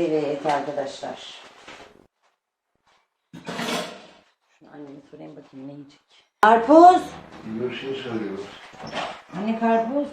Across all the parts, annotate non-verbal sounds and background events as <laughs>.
Evet arkadaşlar. Şunu anneme sorayım bakayım ne yiyecek. Karpuz. Bir şey söylüyoruz. Anne karpuz.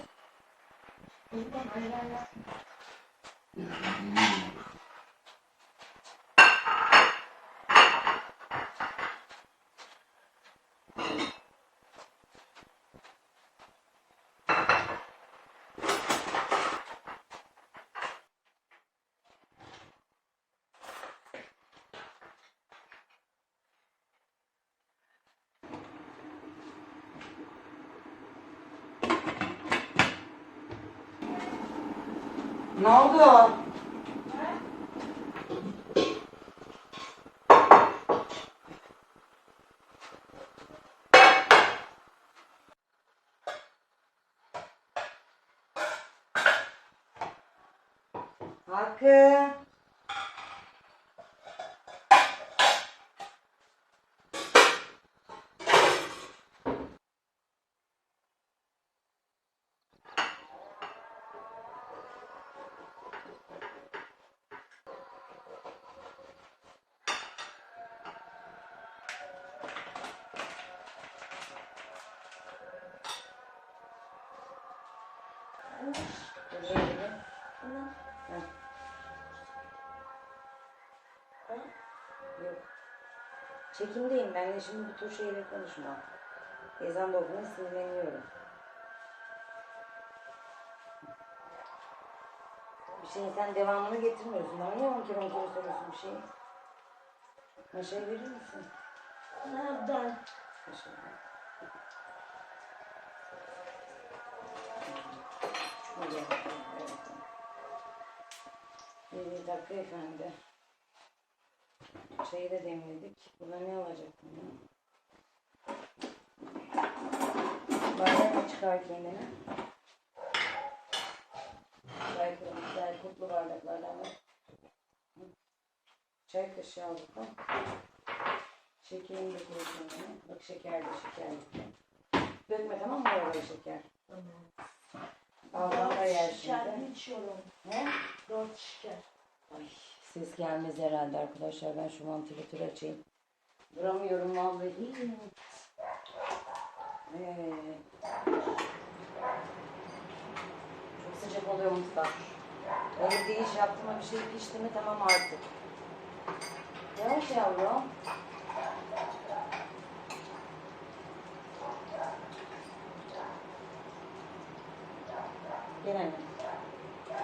Ne oldu? Hakkı. Çekimdeyim ben de şimdi bu tür şeyleri konuşma. Ezan okununca sinirleniyorum. Bir şeyin sen devamını getirmiyorsun. Bana niye on kere on kere soruyorsun bir şeyi? Maşayı verir misin? Nereden? Evet. Bir dakika efendi. Çayı da demledik. Buna ne ya? Bardak mı çıkar kendine? Güzel, güzel kutlu bardaklardan var. Çay kaşığı aldık ha. Şekerini de koy kendine. Bak şeker de şeker de. Dökme tamam mı oraya şeker? Ablam da yer Şeker şimdi. içiyorum. Ne? Dört şeker. Ay, ses gelmez herhalde arkadaşlar. Ben şu vantilatörü açayım. Duramıyorum vallahi. Ee, çok sıcak oluyor mutfak. Öyle bir iş yaptım bir şey pişti mi tamam artık. Yavaş yavrum. Gel anne.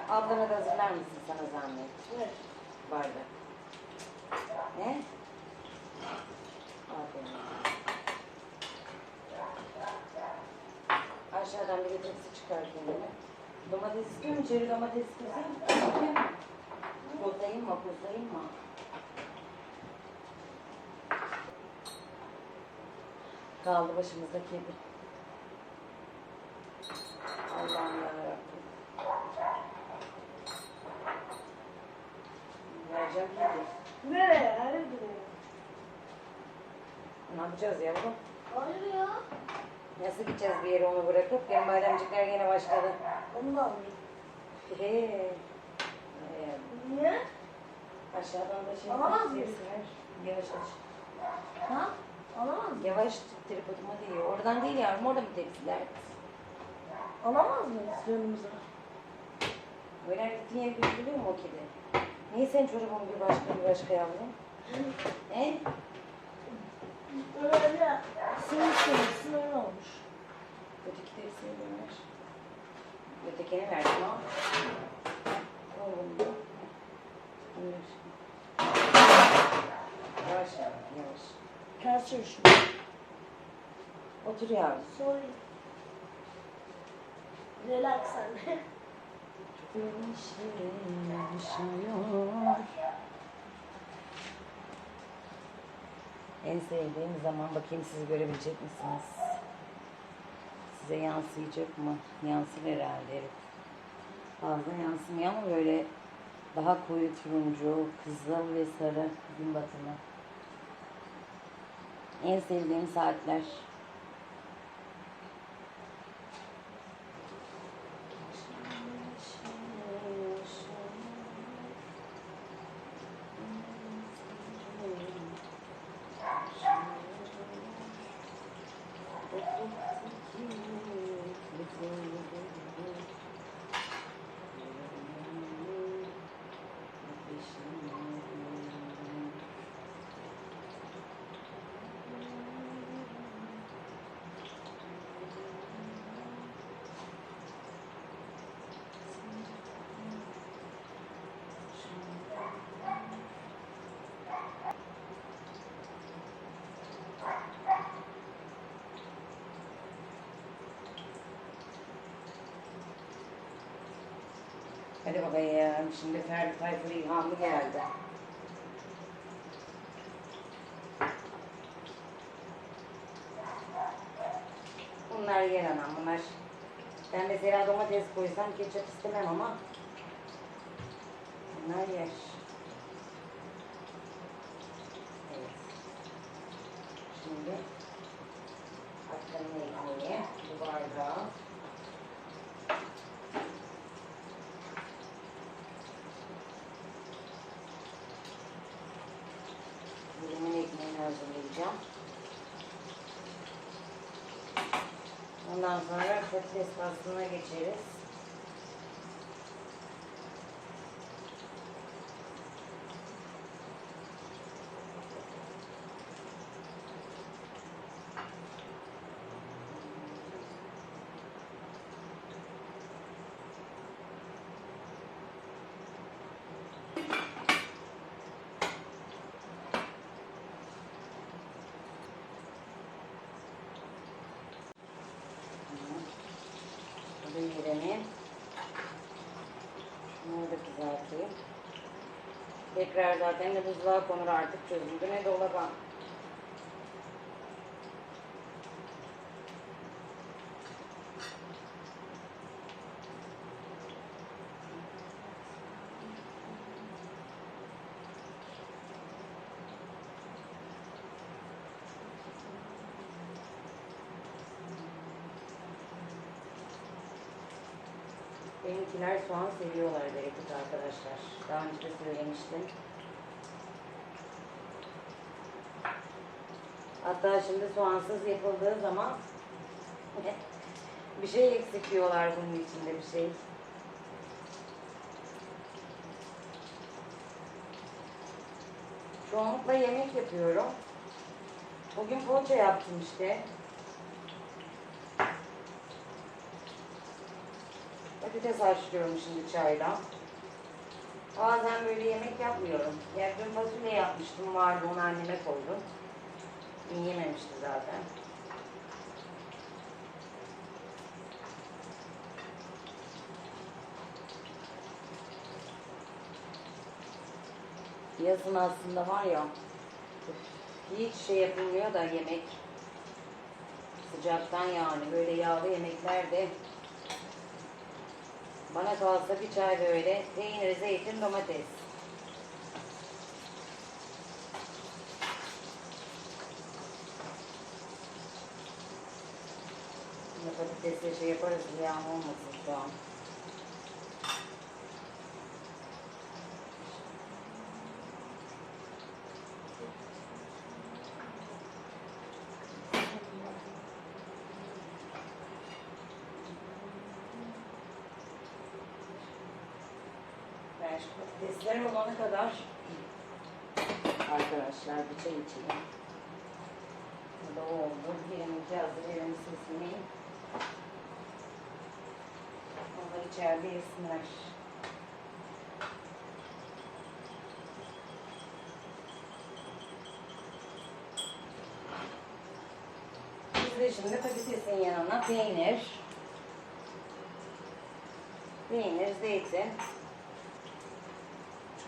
Ablana da hazırlar mısın sana zahmet? Evet. Bardak. Ne? Aferin. Aşağıdan bir de tepsi çıkar kendine. Domates istiyor musun? Çeri domates kızayım. Kozayım mı? Kozayım mı? Kaldı başımızda kedi. Allah'ım yarabbim. Vereceğim kedi. Nereye? Nereye gidiyor? Ne yapacağız yavrum? Ya. Nasıl gideceğiz bir yere onu bırakıp? Benim bademcikler yine başladı. Onu da alayım. Ee, Niye? aşağıdan da şey Alamaz mıyız? Yavaş aç. Ha? Alamaz mı? Yavaş tripoduma değiyor. Oradan değil yavrum orada mı tepsiler? Alamaz mıyız yanımıza? Böyle hareketin yeri götürülüyor mu o kedi? Niye senin çorabın bir başka bir başka yavrum? He? Öyle sinir sinirsin öyle olmuş. Öteki tepsiye dönür. Ötekine verdim bu. Dönür. Yavaş yavaş. Ters çevirişim. Otur yavrum. Sorry. Relax sen. Güneşlerim yaşıyor. En sevdiğim zaman bakayım siz görebilecek misiniz? Size yansıyacak mı? Yansır herhalde. Fazla yansımıyor ama böyle daha koyu turuncu, kızıl ve sarı gün batımı. En sevdiğim saatler. Hadi bakayım. Şimdi Ferdi Tayfur ilhamı geldi. Bunlar yer anam bunlar. Ben mesela domates koysam ketçap istemem ama bunlar yer. Evet. Şimdi aktarma ekmeği bu bardağa. Bulumun ekmeğini hazırlayacağım. Ondan sonra patates pastına geçeriz. Bu da yerini. Şunu da kızartayım. Tekrar zaten ne buzluğa konur artık çözüldü ne dolaba. Benimkiler soğan seviyorlar. Daha önce söylemiştim. Hatta şimdi soğansız yapıldığı zaman <laughs> bir şey eksik diyorlar bunun içinde bir şey. Çoğunlukla yemek yapıyorum. Bugün poğaça yaptım işte. Patates haşlıyorum şimdi çayla. Bazen böyle yemek yapmıyorum. Ya dün fasulye yapmıştım vardı onu anneme koydum. Yememişti zaten. Yazın aslında var ya hiç şey yapılmıyor da yemek sıcaktan yani böyle yağlı yemekler de bana kalsa bir çay böyle peynir, zeytin, domates. Patatesle şey yaparız yağmur olmasın şu an. Ben şu olana kadar arkadaşlar çay içeyim. Bu da oldu. Birininki hazır, birininki sesini. Onlar içeride yesinler. Biz de şimdi patatesin yanına peynir, peynir, zeytin,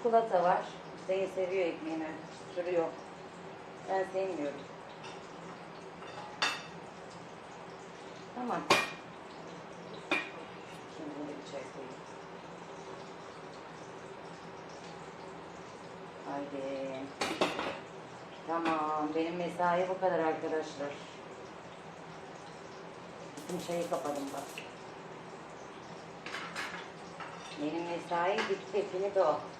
çikolata var. Hüseyin seviyor ekmeğini, sürüyor. Ben sevmiyorum. Tamam. Şimdi bunu bir çay koyayım. Haydi. Tamam. Benim mesai bu kadar arkadaşlar. Bütün çayı kapadım bak. Benim mesai bitti. Finito. o.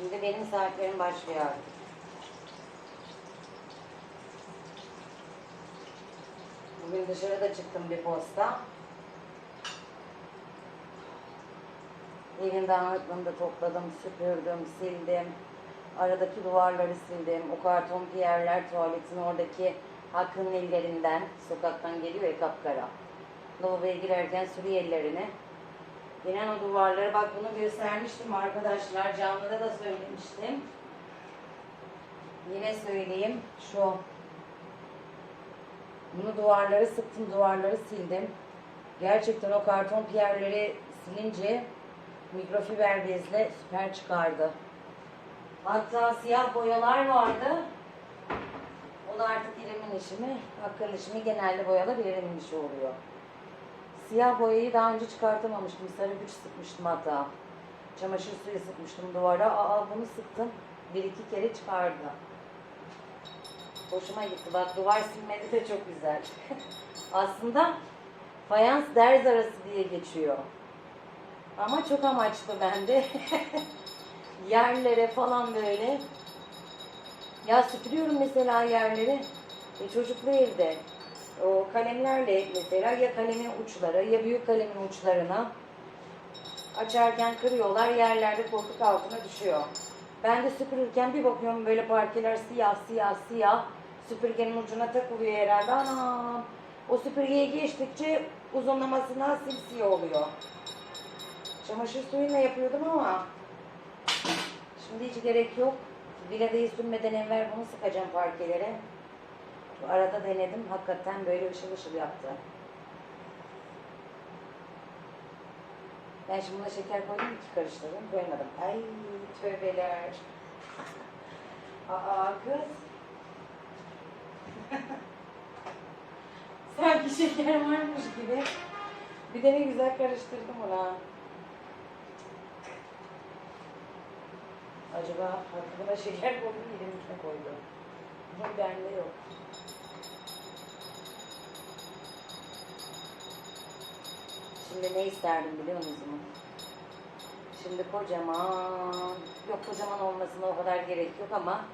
Şimdi benim saatlerim başlıyor artık. Bugün dışarıda çıktım bir posta. Evin dağınıklığını da topladım, süpürdüm, sildim. Aradaki duvarları sildim. O karton piyerler tuvaletin oradaki Hakkı'nın ellerinden, sokaktan geliyor ya kapkara. Lavaboya girerken sürüyor ellerini. Yine o duvarları, bak bunu göstermiştim arkadaşlar, canlıda da söylemiştim. Yine söyleyeyim, şu. Bunu duvarları sıktım, duvarları sildim. Gerçekten o karton piyerleri silince mikrofiber bezle süper çıkardı. Hatta siyah boyalar vardı. O da artık İrem'in işi mi? Hakkı'nın işi mi? Genelde boyalar İrem'in işi oluyor. Siyah boyayı daha önce çıkartamamıştım. Sarı güç sıkmıştım hatta. Çamaşır suyu sıkmıştım duvara. Aa bunu sıktım. Bir iki kere çıkardı. Hoşuma gitti. Bak duvar silmedi de çok güzel. <laughs> Aslında fayans derz arası diye geçiyor. Ama çok amaçlı bende. <laughs> Yerlere falan böyle. Ya süpürüyorum mesela yerleri. E, çocuklu evde. O kalemlerle mesela ya kalemin uçları ya büyük kalemin uçlarına açarken kırıyorlar yerlerde koltuk altına düşüyor. Ben de süpürürken bir bakıyorum böyle parkeler siyah siyah siyah süpürgenin ucuna takılıyor herhalde. Anam o süpürgeye geçtikçe uzunlamasına simsiyah oluyor. Çamaşır suyuyla yapıyordum ama şimdi hiç gerek yok. Viladayı sürmeden evvel bunu sıkacağım parkelere. Bu arada denedim. Hakikaten böyle ışıl ışıl yaptı. Ben şimdi buna şeker koydum ki karıştırdım. Koymadım. Ay tövbeler. <laughs> Aa kız. <laughs> Sanki şeker varmış gibi. Bir de ne güzel karıştırdım ona. Acaba Hakkı buna şeker koydu mu içine koydu. Bu bende yok. Şimdi ne isterdim biliyor musunuz? Şimdi kocaman, yok kocaman olmasına o kadar gerek yok ama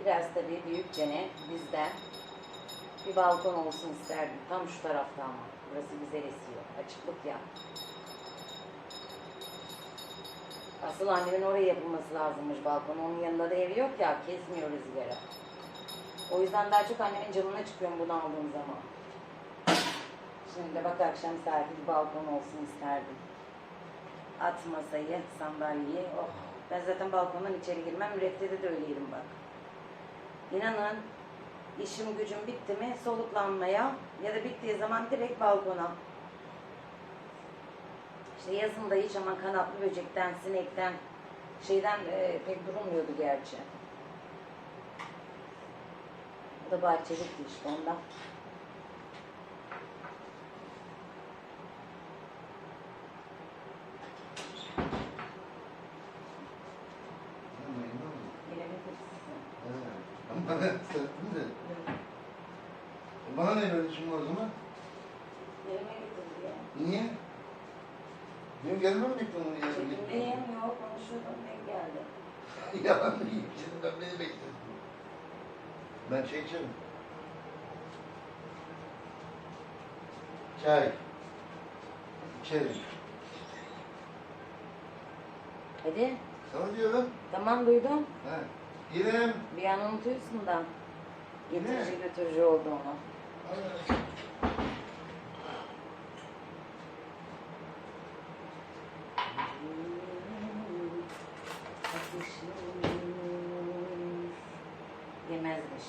biraz tabii büyükçene bizden bir balkon olsun isterdim. Tam şu tarafta ama. Burası güzel esiyor. Açıklık ya. Asıl annemin oraya yapılması lazımmış balkon. Onun yanında da evi yok ya. Kesmiyor rüzgarı. O yüzden daha çok annemin camına çıkıyorum bunu aldığım zaman. Şimdi bak akşam bir balkon olsun isterdim. At masayı, sandalyeyi. Oh. Ben zaten balkondan içeri girmem. Mürettede de öyleydim bak. İnanın işim gücüm bitti mi soluklanmaya ya da bittiği zaman direkt balkona. İşte yazın da hiç ama kanatlı böcekten, sinekten, şeyden e, pek durulmuyordu gerçi. Bu da bahçelikti işte ondan. Bilemedim sizi. Bana sırtın da. Bana ne zaman? Yerime getirdi ya. Niye? Benim gelmem mi bekledin onu Çekimdeyim yok konuşuyordum denk geldi. <laughs> Yalan değil. Şimdi ben beni bekledim. Ben çay içerim. Çay. İçerim. Hadi Sana diyorum. tamam duydum. Ha. İrem. Bir an unutuyorsun da. Getirici götürücü oldu ona. Ay. Yemezmiş.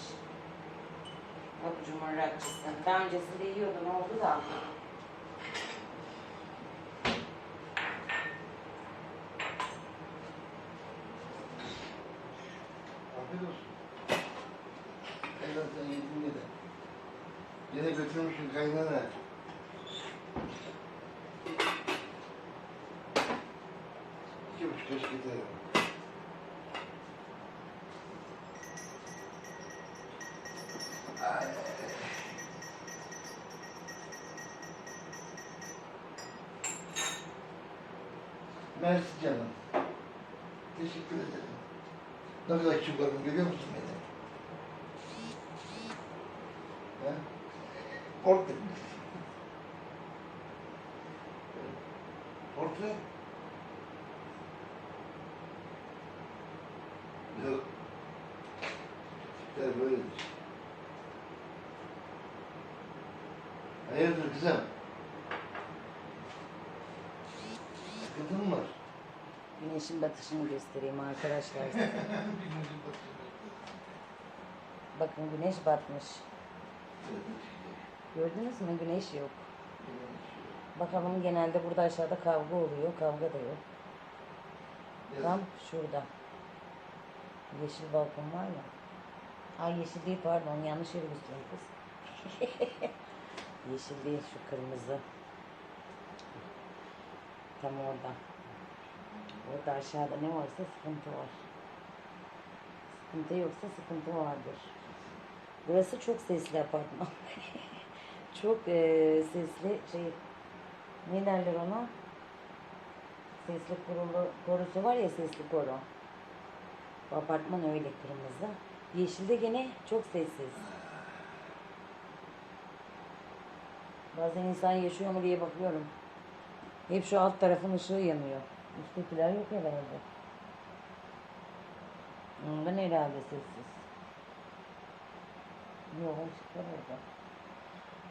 Bak cumhuriyetçisi. Daha öncesinde yiyordu ne oldu da. Afiyet olsun. Helal sen yedin yine. Götürmüşsün kaynana. İki buçuk yaş getiririm. Ay. Mersi canım. Teşekkür ederim. Ne kadar kibarım görüyor musun beni? He? Portre. Portre. Yok. Tipler böyledir. Hayırdır kızım? Sıkıntın mı var? Güneşin batışını göstereyim arkadaşlar size. <laughs> Bakın güneş batmış. Gördünüz mü? Güneş yok. Bakalım genelde burada aşağıda kavga oluyor. Kavga da yok. Tam şurada. Yeşil balkon var ya. Ay yeşil değil pardon yanlış yere gösteriyorum kız. <laughs> yeşil değil şu kırmızı. Tam orada. Orada aşağıda ne varsa sıkıntı var. Sıkıntı yoksa sıkıntı vardır. Burası çok sesli apartman. <laughs> çok eee, sesli şey ne derler ona? Sesli kurulu, korusu var ya sesli koru. Bu apartman öyle kırmızı. Yeşilde gene çok sessiz. Bazen insan yaşıyor mu diye bakıyorum. Hep şu alt tarafın ışığı yanıyor. Üsttekiler yok herhalde. Ondan herhalde sessiz. Yok ışıklar orada.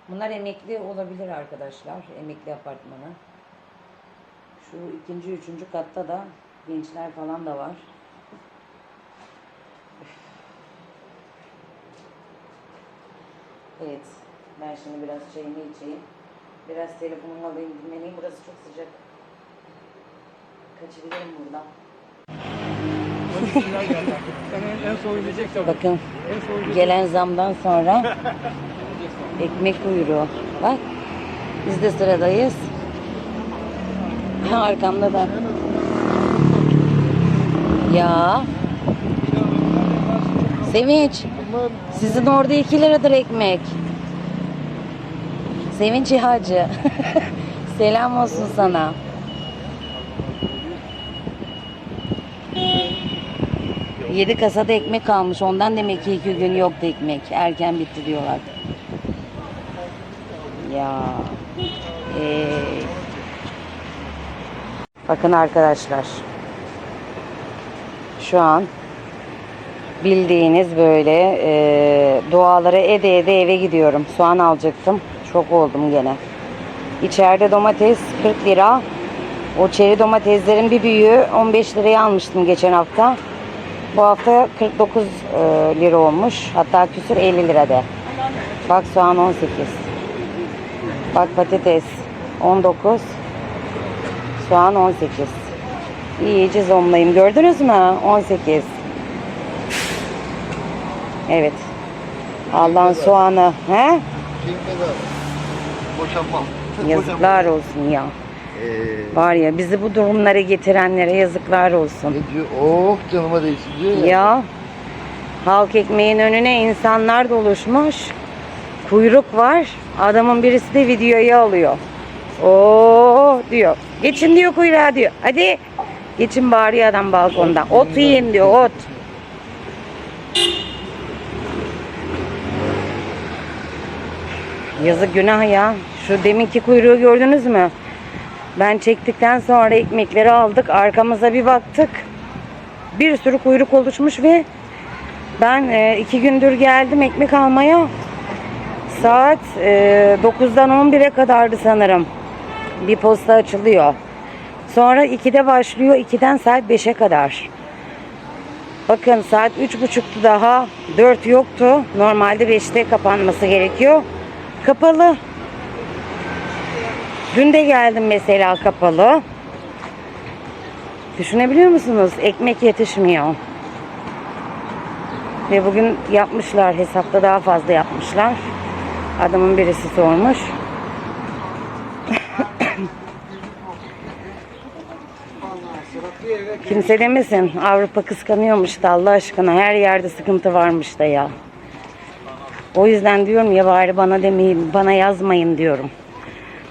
Bunlar emekli olabilir arkadaşlar. Emekli apartmanı. Şu ikinci, üçüncü katta da gençler falan da var. Evet. Ben şimdi biraz çayımı içeyim. Biraz telefonumu alayım dinleneyim. Burası çok sıcak. Kaçabilirim buradan. Bakın gelen zamdan sonra <laughs> ekmek kuyruğu. Bak biz de sıradayız. <laughs> Arkamda da. Ya. Sevinç. Sizin orada 2 liradır ekmek. Sevinç İhacı. <laughs> Selam olsun sana. Yedi kasada ekmek kalmış. Ondan demek ki iki gün yoktu ekmek. Erken bitti diyorlar. Ya. Ee. Bakın arkadaşlar. Şu an bildiğiniz böyle e, duaları ede ede eve gidiyorum. Soğan alacaktım. Çok oldum gene. İçeride domates 40 lira. O çeri domateslerin bir büyüğü 15 liraya almıştım geçen hafta. Bu hafta 49 e, lira olmuş. Hatta küsür 50 lira de. Bak soğan 18. Bak patates 19. Soğan 18. İyice zomlayayım. Gördünüz mü? 18. Evet. Allah'ın soğanı. He? <laughs> Yazıklar olsun ya. Ee, Var ya bizi bu durumlara getirenlere yazıklar olsun. ne diyor? Oh canıma değsin diyor ya. Ya halk ekmeğin önüne insanlar doluşmuş. Kuyruk var. Adamın birisi de videoyu alıyor. Oo diyor. Geçin diyor kuyruğa diyor. Hadi. Geçin bağırıyor adam balkonda. Ot yiyin diyor ot. Yazık günah ya. Şu deminki kuyruğu gördünüz mü? Ben çektikten sonra ekmekleri aldık. Arkamıza bir baktık bir sürü kuyruk oluşmuş ve ben e, iki gündür geldim ekmek almaya. Saat e, 9'dan 11'e kadardı sanırım. Bir posta açılıyor. Sonra 2'de başlıyor. 2'den saat 5'e kadar. Bakın saat 3.30'tu daha. 4 yoktu. Normalde 5'te kapanması gerekiyor. Kapalı. Dün de geldim mesela kapalı. Düşünebiliyor musunuz? Ekmek yetişmiyor. Ve bugün yapmışlar hesapta daha fazla yapmışlar. Adamın birisi sormuş. Kimse demesin Avrupa kıskanıyormuş da Allah aşkına her yerde sıkıntı varmış da ya. O yüzden diyorum ya bari bana demeyin, bana yazmayın diyorum.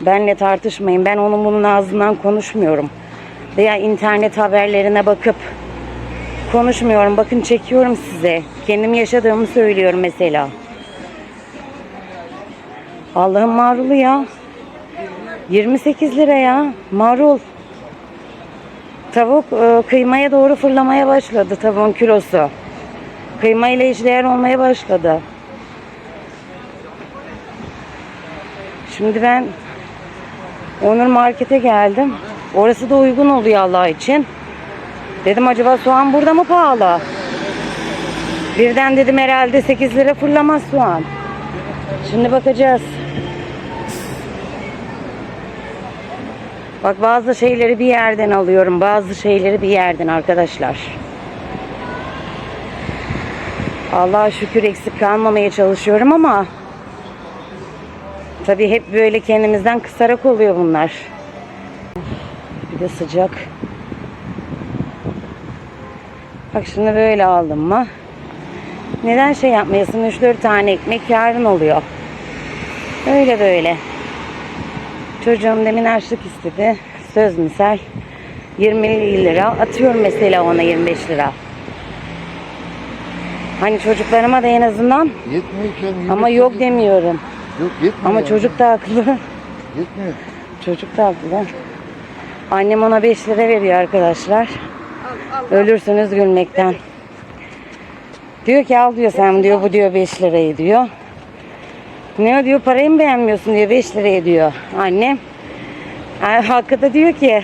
Benle tartışmayın. Ben onun bunun ağzından konuşmuyorum. Veya internet haberlerine bakıp konuşmuyorum. Bakın çekiyorum size. Kendim yaşadığımı söylüyorum mesela. Allah'ın marulu ya. 28 lira ya. Marul. Tavuk e, kıymaya doğru fırlamaya başladı tavuğun kilosu. Kıyma ile işleyen olmaya başladı. Şimdi ben Onur Market'e geldim. Orası da uygun oluyor Allah için. Dedim acaba soğan burada mı pahalı? Birden dedim herhalde 8 lira fırlamaz soğan. Şimdi bakacağız. Bak bazı şeyleri bir yerden alıyorum. Bazı şeyleri bir yerden arkadaşlar. Allah'a şükür eksik kalmamaya çalışıyorum ama tabii hep böyle kendimizden kısarak oluyor bunlar. Bir de sıcak. Bak şunu böyle aldım mı? Neden şey yapmayasın? 3-4 tane ekmek yarın oluyor. Öyle böyle. Çocuğum demin harçlık istedi. Söz misal 20 lira. Atıyorum mesela ona 25 lira. Hani çocuklarıma da en azından Yetmiyorken ama yok demiyorum. Yok yetmiyor. Ama yani. çocuk da haklı. Yetmiyor. Çocuk da haklı. Annem ona 5 lira veriyor arkadaşlar. Ölürsünüz gülmekten. Diyor ki al diyor sen diyor bu diyor 5 lirayı diyor. Ne diyor parayı mı beğenmiyorsun diyor 5 liraya diyor annem. Ay, Hakkı da diyor ki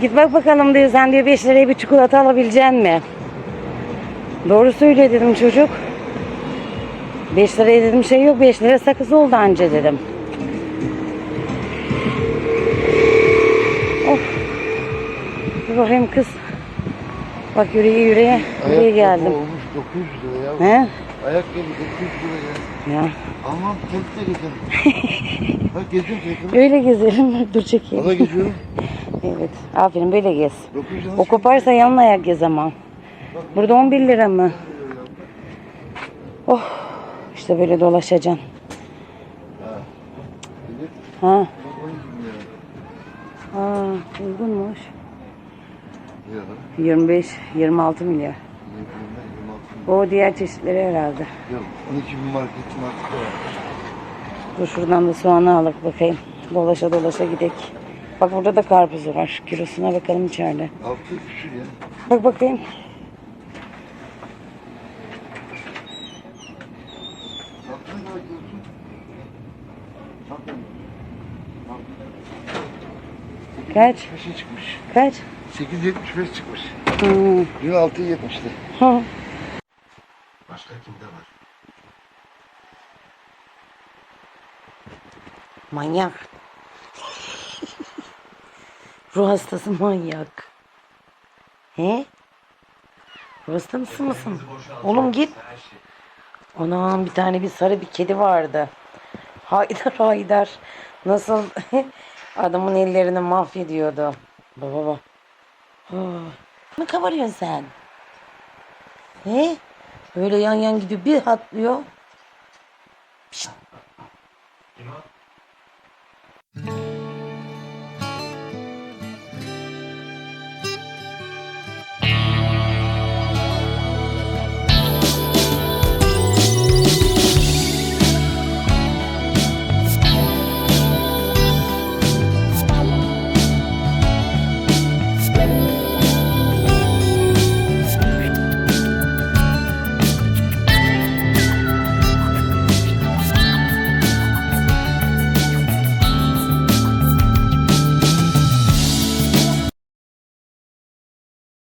git bak bakalım diyor sen diyor 5 liraya bir çikolata alabilecek mi? Doğru söylüyor dedim çocuk. 5 liraya dedim şey yok 5 lira sakız oldu anca dedim. Of. Dur bakayım kız. Bak yürüye yürüye buraya geldim. olmuş 900 lira ya. He? Ayakkabı 900 lira ya. Ya. Almam tekte gezelim. <laughs> Bak geziyorum tekte. Öyle gezelim. Dur çekeyim. Valla geziyorum. <laughs> Evet. Aferin böyle gez. 900 lira. O koparsa yalın ayak gez ama. Burada 11 lira mı? Oh. İşte böyle dolaşacaksın. Ha. Bak 12 lira. Aa, uygunmuş. Yok. 25, 26 milyar. 26 lira. O diğer çeşitleri herhalde. Yok 12 bin market market var. Dur şuradan da soğanı alıp bakayım. Dolaşa dolaşa gidek. Bak burada da karpuz var. Kilosuna bakalım içeride. Altı küsür ya. Bak bakayım. Kaç? 8.75'e çıkmış. Kaç? 8.75 çıkmış. Hmm. Dün 6.70'ti. Hı. Başka kimde var? Manyak. Ruh hastası manyak. He? Ruh hasta mısın mısın? Oğlum git. Anam bir tane bir sarı bir kedi vardı. Haydar Haydar. Nasıl <laughs> adamın ellerini mahvediyordu. Baba baba. Ah. Ne kabarıyorsun sen? He? Böyle yan yan gidiyor bir hatlıyor. Pişt.